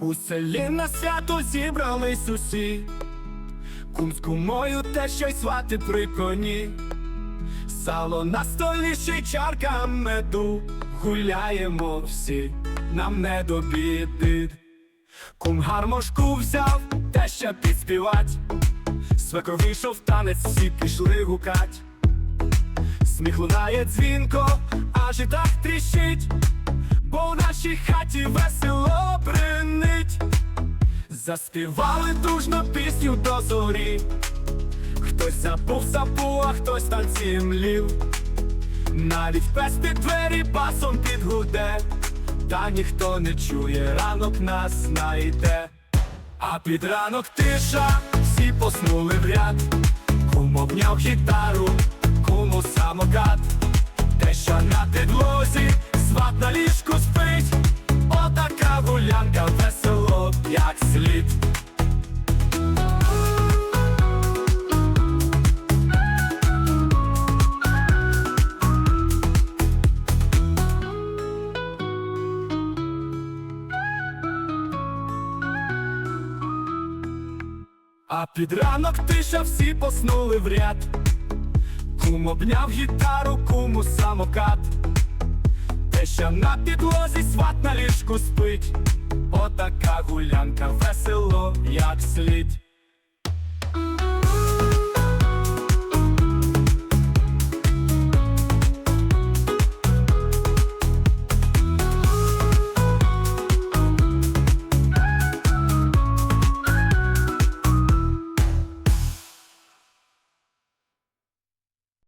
У селі на свято зібрались усі, кум з кумою те що й свати при коні. Сало на столі ще й чарка меду, гуляємо всі, нам не до біди. Кум гармошку взяв, те ще підспівать, Свекор вийшов танець, всі пішли гукать. Сміх лунає дзвінко, аж і так тріщить, бо в нашій хаті весело бринить. Заспівали дружно пісню до зорі. Хтось забув сапу, а хтось танці млів. Навіть пес під двері басом підгуде, та ніхто не чує, ранок нас знайде. А під ранок тиша, всі поснули в ряд, кум обняв гітару, куму самокат, те, що на підлозі, сват на ліжку спить, отака гулянка А під ранок тиша всі поснули в ряд. Кум обняв гітару, куму самокат. Теща на підлозі сват на ліжку спить. Отака гулянка весело, як слід.